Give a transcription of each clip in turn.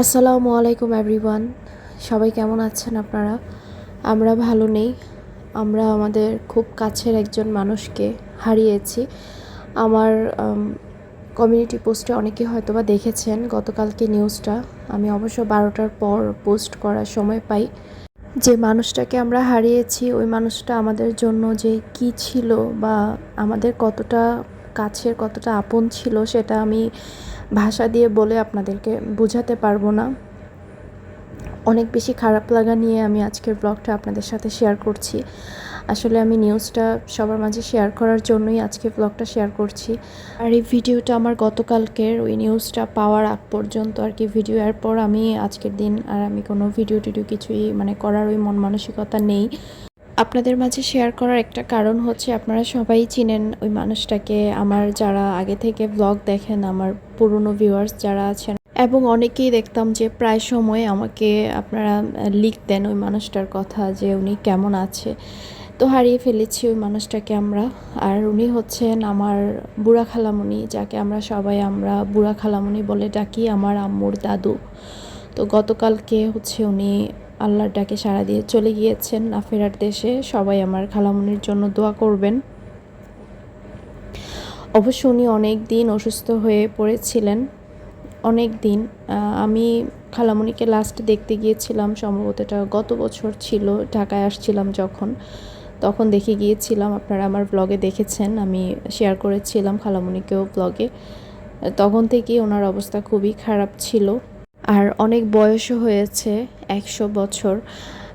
আসসালামু আলাইকুম এভরিওয়ান সবাই কেমন আছেন আপনারা? আমরা ভালো নেই। আমরা আমাদের খুব কাছের একজন মানুষকে হারিয়েছি। আমার কমিউনিটি পোস্টে অনেকে হয়তো বা দেখেছেন। গতকালকে নিউজটা আমি অবশ্য বারোটার পর পোস্ট করার সময় পাই। যে মানুষটাকে আমরা হারিয়েছি, ওই মানুষটা আমাদের জন্য যে কি ছিল বা আমাদের কতটা কাছের কতটা আপন ছিল সেটা আমি ভাষা দিয়ে বলে আপনাদেরকে বোঝাতে পারব না। অনেক বেশি খারাপ লাগা নিয়ে আমি আজকের ব্লগটা আপনাদের সাথে শেয়ার করছি। আসলে আমি নিউজটা সবার মাঝে শেয়ার করার জন্যই আজকে ব্লগটা শেয়ার করছি। আর এই ভিডিওটা আমার গতকালকের ওই নিউজটা পাওয়ার আগ পর্যন্ত আর কি ভিডিও এরপর আমি আজকের দিন আর আমি কোনো ভিডিও টিডিও কিছুই মানে করার ওই মন মানসিকতা নেই। আপনাদের মাঝে শেয়ার করার একটা কারণ হচ্ছে আপনারা সবাই চিনেন ওই মানুষটাকে। আমার যারা আগে থেকে ব্লগ দেখেন, আমার পুরনো ভিউয়ার্স যারা আছেন, এবং অনেকেই দেখতাম যে প্রায় সময় আমাকে আপনারা লিখতেন ওই মানুষটার কথা যে উনি কেমন আছে। তো হারিয়ে ফেলেছি ওই মানুষটাকে আমরা। আর উনি হচ্ছেন আমার বুড়া খালামুনি, যাকে আমরা সবাই আমরা বুড়া খালামুনি বলে ডাকি, আমার আম্মুর দাদু। তো গতকালকে হচ্ছে উনি আল্লাহর ডাকে সাড়া দিয়ে চলে গিয়েছেন না ফেরার দেশে। সবাই আমার খালামুনির জন্য দোয়া করবেন। অবশ্য উনি অনেক দিন অসুস্থ হয়ে পড়েছিলেন। অনেক দিন। আমি খালামুনিকে লাস্ট দেখতে গিয়েছিলাম। সম্ভবত এটা গত বছর ছিল। ঢাকায় আসছিলাম যখন। তখন দেখে গিয়েছিলাম। আপনারা আমার ব্লগে দেখেছেন। আমি শেয়ার করেছিলাম খালামুনিকেও ব্লগে তখন থেকেই ওনার অবস্থা খুবই খারাপ ছিল। আর অনেক বয়সও হয়েছে, একশো বছর।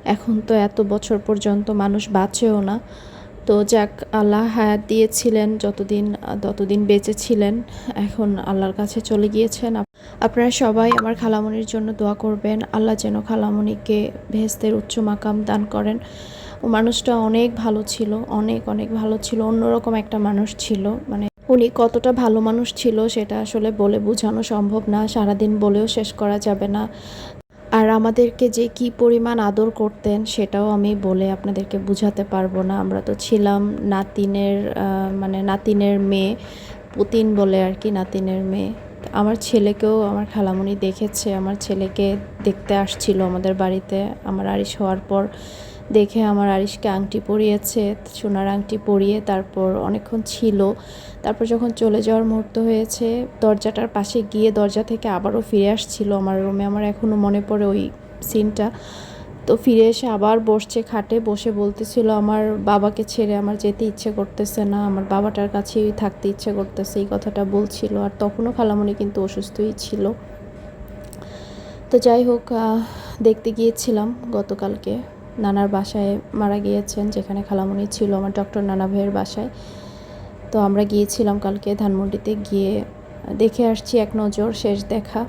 এখন তো এত বছর পর্যন্ত মানুষ বাঁচেও না। তো যাক, আল্লাহ হায়াত দিয়েছিলেন, যতদিন, ততদিন বেঁচে ছিলেন, এখন আল্লাহর কাছে চলে গিয়েছেন। আপনারা সবাই আমার খালামনির জন্য দোয়া করবেন, আল্লাহ যেন খালামনিকে ভেস্তের উচ্চ মাকাম দান করেন। মানুষটা অনেক ভালো ছিল, অনেক অনেক ভালো ছিল, অন্যরকম একটা মানুষ ছিল মানে উনি কতটা ভালো মানুষ ছিল সেটা আসলে বলে বোঝানো সম্ভব না, সারাদিন বলেও শেষ করা যাবে না। আর আমাদেরকে যে কি পরিমাণ আদর করতেন সেটাও আমি বলে আপনাদেরকে বুঝাতে পারব না। আমরা তো ছিলাম নাতিনের মানে নাতিনের মেয়ে, পুতিন বলে আর কি নাতিনের মেয়ে। আমার ছেলেকেও আমার খালামুনি দেখেছে, আমার ছেলেকে দেখতে আসছিল আমাদের বাড়িতে। আমার আরিস হওয়ার পর দেখে আমার আরিশকে আংটি পরিয়েছে, সোনার আংটি পরিয়ে তারপর অনেকক্ষণ ছিল। তারপর যখন চলে যাওয়ার মুহূর্ত হয়েছে, দরজাটার পাশে গিয়ে দরজা থেকে আবারও ফিরে আসছিল আমার রুমে। আমার এখনও মনে পড়ে ওই সিনটা। তো ফিরে এসে আবার বসছে খাটে, বসে বলতেছিল, আমার বাবাকে ছেড়ে আমার যেতে ইচ্ছে করতেছে না, আমার বাবাটার কাছেই থাকতে ইচ্ছে করতেছে, এই কথাটা বলছিল। আর তখনও খালামণি কিন্তু অসুস্থই ছিল। তো যাই হোক দেখতে গিয়েছিলাম গতকালকে। নানার বাসায় মারা গিয়েছেন, যেখানে খালামণি ছিল আমার ডক্টর নানা ভাইয়ের বাসায়। তো আমরা গিয়েছিলাম কালকে ধানমন্ডিতে, গিয়ে দেখে আসছি এক নজর, শেষ দেখা।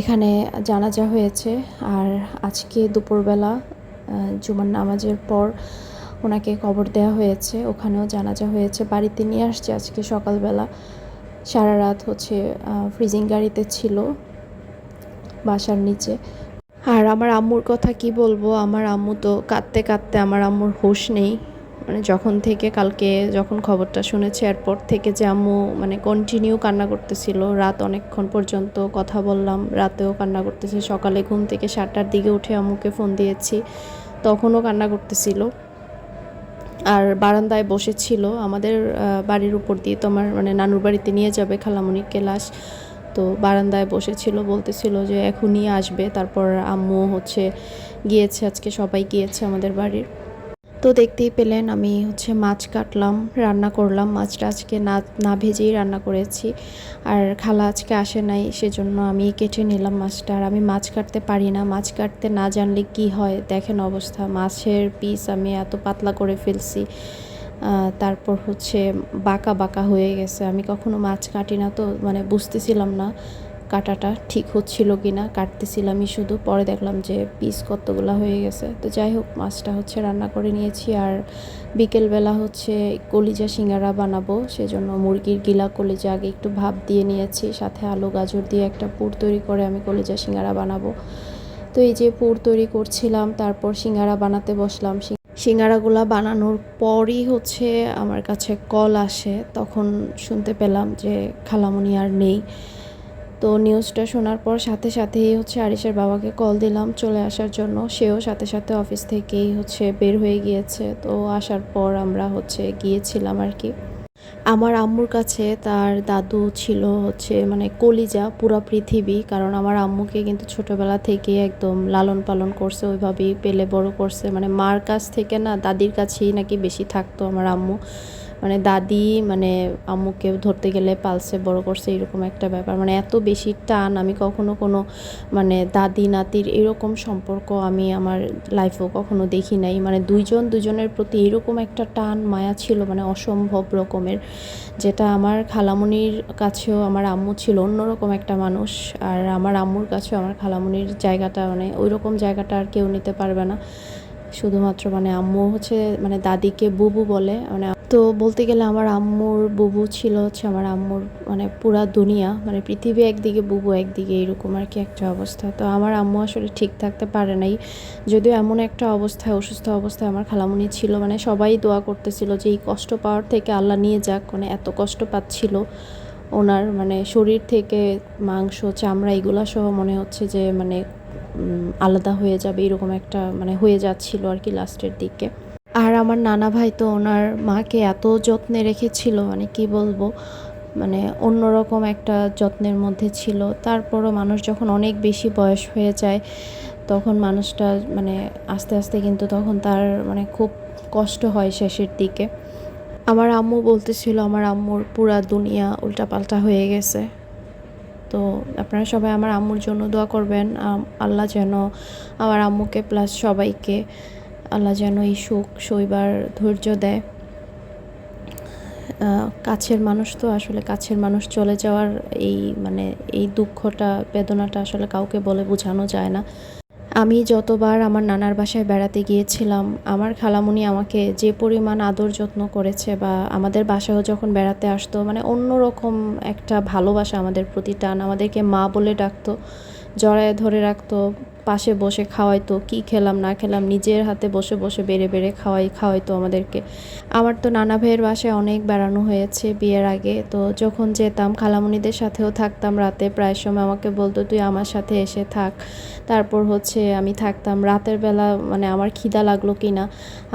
এখানে জানাজা হয়েছে আর আজকে দুপুরবেলা জুমার নামাজের পর ওনাকে কবর দেওয়া হয়েছে, ওখানেও জানাজা হয়েছে। বাড়িতে নিয়ে আসছে আজকে সকালবেলা। সারা রাত হচ্ছে ফ্রিজিং গাড়িতে ছিল বাসার নিচে। আর আমার আম্মুর কথা কি বলব? আমার আম্মু তো কাঁদতে কাঁদতে আমার আম্মুর হুশ নেই। মানে যখন থেকে কালকে যখন খবরটা শুনেছে, এরপর থেকে যে আম্মু মানে কন্টিনিউ কান্না করতেছিল। রাত অনেকক্ষণ পর্যন্ত কথা বললাম, রাতেও কান্না করতেছে। সকালে ঘুম থেকে সাতটার দিকে উঠে আম্মুকে ফোন দিয়েছি। তখনও কান্না করতেছিল। আর বারান্দায় বসেছিল। আমাদের বাড়ির উপর দিয়ে তো আমার মানে নানুর বাড়িতে নিয়ে যাবে খালামণিকে লাশ তো বারান্দায় বসেছিল, বলতেছিল যে এখনই আসবে, তারপর আম্মু হচ্ছে গিয়েছে, আজকে সবাই গিয়েছে আমাদের বাড়ির। তো দেখতেই পেলেন আমি হচ্ছে মাছ কাটলাম, রান্না করলাম, মাছটা আজকে না না ভেজেই রান্না করেছি। আর খালা আজকে আসে নাই, সেজন্য আমি কেটে নিলাম মাছটা। আর আমি মাছ কাটতে পারি না, মাছ কাটতে না জানলে কি হয়? দেখেন অবস্থা, মাছের পিস আমি এত পাতলা করে ফেলছি। তারপর হচ্ছে বাঁকা বাঁকা হয়ে গেছে। আমি কখনো মাছ কাটি না তো মানে বুঝতেছিলাম না কাটাটা ঠিক হচ্ছিল কি না কাটতেছিলামই শুধু। পরে দেখলাম যে পিস কতগুলো হয়ে গেছে। তো যাই হোক, মাছটা হচ্ছে রান্না করে নিয়েছি। আর বিকেলবেলা হচ্ছে কলিজা সিঙ্গারা বানাবো, সেজন্য মুরগির গিলা কলিজা আগে একটু ভাপ দিয়ে নিয়েছি। সাথে আলু, গাজর দিয়ে একটা পুর তৈরি করে আমি কলিজা সিঙ্গারা বানাবো। তো এই যে পুর তৈরি করছিলাম, তারপর সিঙ্গারা বানাতে বসলাম। সিঙ্গারাগুলা বানানোর পরই হচ্ছে আমার কাছে কল আসে। তখন শুনতে পেলাম যে খালামণি আর নেই। তো নিউজটা শোনার পর সাথে সাথেই হচ্ছে আরিসের বাবাকে কল দিলাম চলে আসার জন্য। সেও সাথে সাথে অফিস থেকেই হচ্ছে বের হয়ে গিয়েছে। তো আসার পর আমরা হচ্ছে গিয়েছিলাম আর কি। আমার আম্মুর কাছে তার দাদু ছিল হচ্ছে মানে কলিজা, পুরা পৃথিবী। কারণ আমার আম্মুকে কিন্তু ছোটবেলা থেকে একদম লালন পালন করছে, ওইভাবেই পেলে বড় করছে। মানে মার কাছ থেকে না দাদির কাছেই নাকি বেশি থাকতো আমার আম্মু। মানে দাদি মানে আম্মুকে ধরতে গেলে পালসে বড় করছে, এরকম একটা ব্যাপার। মানে এত বেশি টান আমি কখনো কোনো মানে দাদি, নাতির এরকম সম্পর্ক আমি আমার লাইফেও কখনো দেখি নাই। মানে দুইজন দুজনের প্রতি এরকম একটা টান, মায়া ছিল মানে অসম্ভব রকমের, যেটা আমার খালামুনির কাছেও আমার আম্মু ছিল অন্যরকম একটা মানুষ। আর আমার আম্মুর কাছেও আমার খালামুনির জায়গাটা মানে ওই রকম জায়গাটা আর কেউ নিতে পারবে না। শুধুমাত্র মানে আম্মু হচ্ছে মানে দাদিকে বুবু বলে মানে তো বলতে গেলে আমার আম্মুর বুবু ছিল হচ্ছে আমার আম্মুর মানে পুরা দুনিয়া মানে পৃথিবী একদিকে, বুবু একদিকে, এরকম আর কি একটা অবস্থা। তো আমার আম্মু আসলে ঠিক থাকতে পারে নাই। যদিও এমন একটা অবস্থায়, অসুস্থ অবস্থায় আমার খালামুনি ছিল মানে সবাই দোয়া করতেছিল যে এই কষ্ট পাওয়ার থেকে আল্লাহ নিয়ে যাক মানে এত কষ্ট পাচ্ছিল ওনার মানে শরীর থেকে মাংস, চামড়া এগুলা সহ মনে হচ্ছে যে মানে আলাদা হয়ে যাবে, এরকম একটা মানে হয়ে যাচ্ছিল আর কি লাস্টের দিকে। আমার নানা ভাই তো ওনার মাকে এত যত্নে রেখেছিল মানে কি বলব মানে অন্যরকম একটা যত্নের মধ্যে ছিল। তারপরও মানুষ যখন অনেক বেশি বয়স হয়ে যায়, তখন মানুষটা মানে আস্তে আস্তে কিন্তু তখন তার মানে খুব কষ্ট হয় শেষের দিকে। আমার আম্মু বলতেছিল, আমার আম্মুর পুরা দুনিয়া উল্টাপাল্টা হয়ে গেছে। তো আপনারা সবাই আমার আম্মুর জন্য দোয়া করবেন আল্লাহ যেন আমার আম্মুকে প্লাস সবাইকে আল্লাহ যেন এই সুখ সইবার ধৈর্য দেয়। কাছের মানুষ তো আসলে কাছের মানুষ চলে যাওয়ার এই মানে এই দুঃখটা, বেদনাটা আসলে কাউকে বলে বোঝানো যায় না। আমি যতবার আমার নানার বাসায় বেড়াতে গিয়েছিলাম, আমার খালামুনি আমাকে যে পরিমাণ আদর যত্ন করেছে বা আমাদের বাসায়ও যখন বেড়াতে আসতো মানে অন্যরকম একটা ভালোবাসা আমাদের প্রতি টান, আমাদেরকে মা বলে ডাকতো, জড়ায় ধরে রাখতো পাশে বসে খাওয়াইতো, কি খেলাম না খেলাম, নিজের হাতে বসে বসে বেড়ে বেড়ে খাওয়াই, খাওয়াইতো আমাদেরকে। আমার তো নানা ভাইয়ের বাসায় অনেক বেড়ানো হয়েছে বিয়ের আগে, তো যখন যেতাম খালামুনিদের সাথেও থাকতাম রাতে, প্রায় সময় আমাকে বলতো, তুই আমার সাথে এসে থাক। তারপর হচ্ছে আমি থাকতাম, রাতের বেলা মানে আমার খিদা লাগল কি না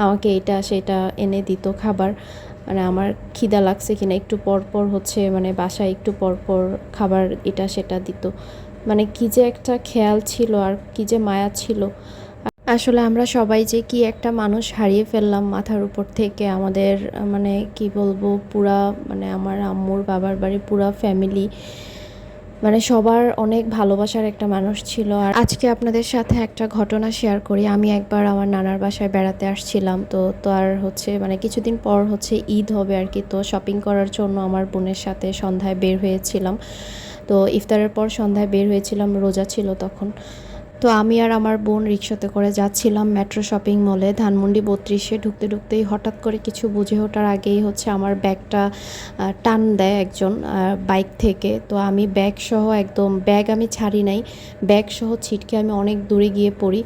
আমাকে এটা সেটা এনে দিত খাবার। মানে আমার খিদা লাগছে কিনা, একটু পর পর হচ্ছে মানে বাসায় একটু পর পর খাবার এটা সেটা দিত। মানে কি যে একটা খেয়াল ছিল আর কি যে মায়া ছিল। আসলে আমরা সবাই যে কি একটা মানুষ হারিয়ে ফেললাম মাথার উপর থেকে, আমাদের মানে কি বলব, পুরা মানে আমার আম্মুর বাবার বাড়ি, পুরা ফ্যামিলি মানে সবার অনেক ভালোবাসার একটা মানুষ ছিল। আর আজকে আপনাদের সাথে একটা ঘটনা শেয়ার করি। আমি একবার আমার নানার বাসায় বেড়াতে আসছিলাম, তো তো আর হচ্ছে মানে কিছুদিন পর হচ্ছে ঈদ হবে আর কি, তো শপিং করার জন্য আমার বোনের সাথে সন্ধ্যায় বের হয়েছিলাম। তো ইফতারের পর সন্ধ্যায় বের হয়েছিলাম, রোজা ছিল তখন। তো আমি আর আমার বোন রিক্সাতে করে যাচ্ছিলাম মেট্রো শপিং মলে। ধানমন্ডি বত্রিশে ঢুকতে ঢুকতেই হঠাৎ করে কিছু বুঝে ওঠার আগেই হচ্ছে আমার ব্যাগটা টান দেয় একজন বাইক থেকে। তো আমি ব্যাগ সহ একদম, ব্যাগ আমি ছাড়ি নাই। ব্যাগ সহ ছিটকে আমি অনেক দূরে গিয়ে পড়ি।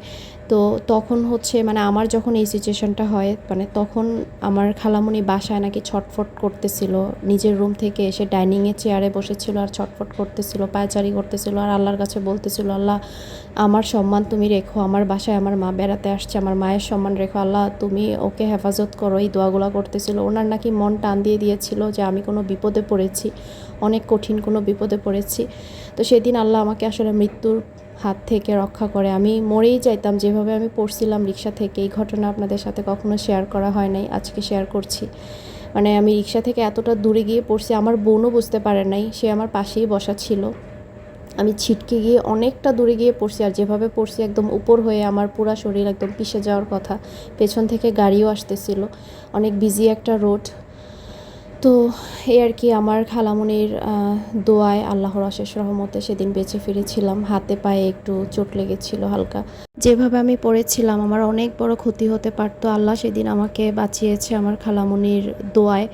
তো তখন হচ্ছে মানে আমার যখন এই সিচুয়েশনটা হয় মানে তখন আমার খালামুনি বাসায় নাকি ছটফট করতেছিল। নিজের রুম থেকে এসে ডাইনিংয়ে চেয়ারে বসেছিল আর ছটফট করতেছিল, পায়চারি করতেছিল আর আল্লাহর কাছে বলতেছিল, আল্লাহ, আমার সম্মান তুমি রেখো, আমার বাসায় আমার মা বেড়াতে আসছে, আমার মায়ের সম্মান রেখো। আল্লাহ, তুমি ওকে হেফাজত করো, এই দোয়াগুলো করতেছিল। ওনার নাকি মন টান দিয়ে দিয়েছিল যে, আমি কোনো বিপদে পড়েছি। অনেক কঠিন কোনো বিপদে পড়েছি। তো সেদিন আল্লাহ আমাকে আসলে মৃত্যুর হাত থেকে রক্ষা করে। আমি মরেই যাইতাম, যেভাবে আমি পড়ছিলাম রিক্সা থেকে। এই ঘটনা আপনাদের সাথে কখনো শেয়ার করা হয় নাই, আজকে শেয়ার করছি। মানে আমি রিক্সা থেকে এতটা দূরে গিয়ে পড়ছি, আমার বোনও বুঝতে পারে নাই, সে আমার পাশেই বসা ছিল। আমি ছিটকে গিয়ে অনেকটা দূরে গিয়ে পড়ছি, আর যেভাবে পড়ছি একদম উপর হয়ে আমার পুরা শরীর একদম পিষে যাওয়ার কথা। পেছন থেকে গাড়িও আসতেছিল। অনেক বিজি একটা রোড তো এই আর কি আমার খালামুনির দোয়ায় আল্লাহর অশেষ রহমতে সেদিন বেঁচে ফিরেছিলাম। হাতে পায়ে একটু চোট লেগেছিল হালকা। যেভাবে আমি পড়েছিলাম, আমার অনেক বড় ক্ষতি হতে পারতো। আল্লাহ সেদিন আমাকে বাঁচিয়েছে আমার খালামুনির দোয়ায়,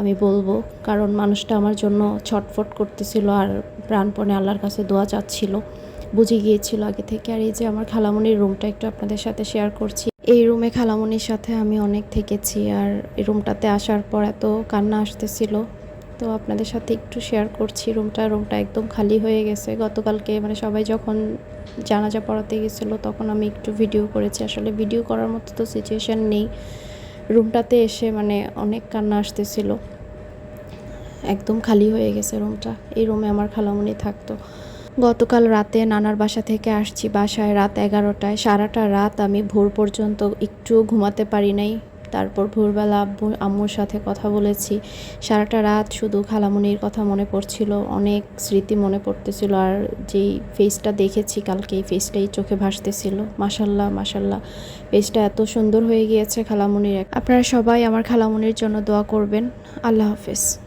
আমি বলব। কারণ মানুষটা আমার জন্য ছটফট করতেছিল আর প্রাণপণে আল্লাহর কাছে দোয়া চাচ্ছিল। বুঝে গিয়েছিল আগে থেকে। আর এই যে আমার খালামুনির রুমটা একটু আপনাদের সাথে শেয়ার করছি। এই রুমে খালামুনির সাথে আমি অনেক থেকেছি আর এই রুমটাতে আসার পর এত কান্না আসতেছিল। তো আপনাদের সাথে একটু শেয়ার করছি, রুমটা রুমটা একদম খালি হয়ে গেছে। গতকালকে মানে সবাই যখন জানাজা পড়াতে গেছিল তখন আমি একটু ভিডিও করেছি। আসলে ভিডিও করার মতো তো সিচুয়েশান নেই। রুমটাতে এসে মানে অনেক কান্না আসতেছিল। একদম খালি হয়ে গেছে রুমটা। এই রুমে আমার খালামুনি থাকতো। গতকাল রাতে নানার বাসা থেকে আসছি। বাসায় রাত এগারোটায়। সারাটা রাত আমি ভোর পর্যন্ত একটুও ঘুমাতে পারি নাই। তারপর ভোরবেলা আব্বু, আম্মুর সাথে কথা বলেছি। সারাটা রাত শুধু খালামুনির কথা মনে পড়ছিল। অনেক স্মৃতি মনে পড়তেছিল। আর যেই ফেসটা দেখেছি, কালকে এই ফেসটাই চোখে ভাসতেছিল। মাসাল্লাহ মাসাল্লাহ ফেসটা এত সুন্দর হয়ে গিয়েছে খালামুনির আপনারা সবাই আমার খালামুনির জন্য দোয়া করবেন। আল্লাহ হাফেজ।